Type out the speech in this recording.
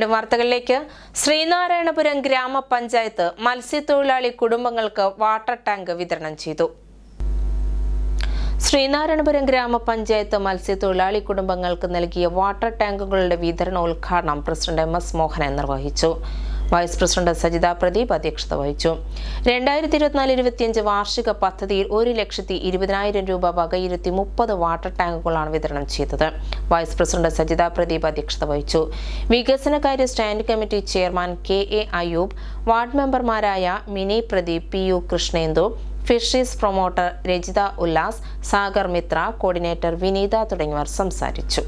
വീണ്ടും വാർത്തകളിലേക്ക്. ശ്രീനാരായണപുരം ഗ്രാമപഞ്ചായത്ത് മത്സ്യത്തൊഴിലാളി കുടുംബങ്ങൾക്ക് വാട്ടർ ടാങ്ക് വിതരണം ചെയ്തു. ശ്രീനാരായണപുരം ഗ്രാമപഞ്ചായത്ത് മത്സ്യത്തൊഴിലാളി കുടുംബങ്ങൾക്ക് നൽകിയ വാട്ടർ ടാങ്കുകളുടെ വിതരണോദ്ഘാടനം പ്രസിഡന്റ് എം എസ് മോഹനൻ നിർവഹിച്ചു. വൈസ് പ്രസിഡന്റ് സജിത പ്രദീപ് അധ്യക്ഷത വഹിച്ചു. രണ്ടായിരത്തി ഇരുപത്തിനാല് ഇരുപത്തിയഞ്ച് വാർഷിക പദ്ധതിയിൽ ഒരു ലക്ഷത്തി ഇരുപതിനായിരം രൂപ വകയിരുത്തി മുപ്പത് വാട്ടർ ടാങ്കുകളാണ് വിതരണം ചെയ്തത്. വൈസ് പ്രസിഡന്റ് സജിത പ്രദീപ് അധ്യക്ഷത വഹിച്ചു. വികസനകാര്യ stand committee chairman K A Ayub ward മെമ്പർമാരായ Mini Pradeep P U Krishnendu fisheries promoter Rajitha Ullas Sagar Mitra coordinator Vineetha തുടങ്ങിയവർ സംസാരിച്ചു.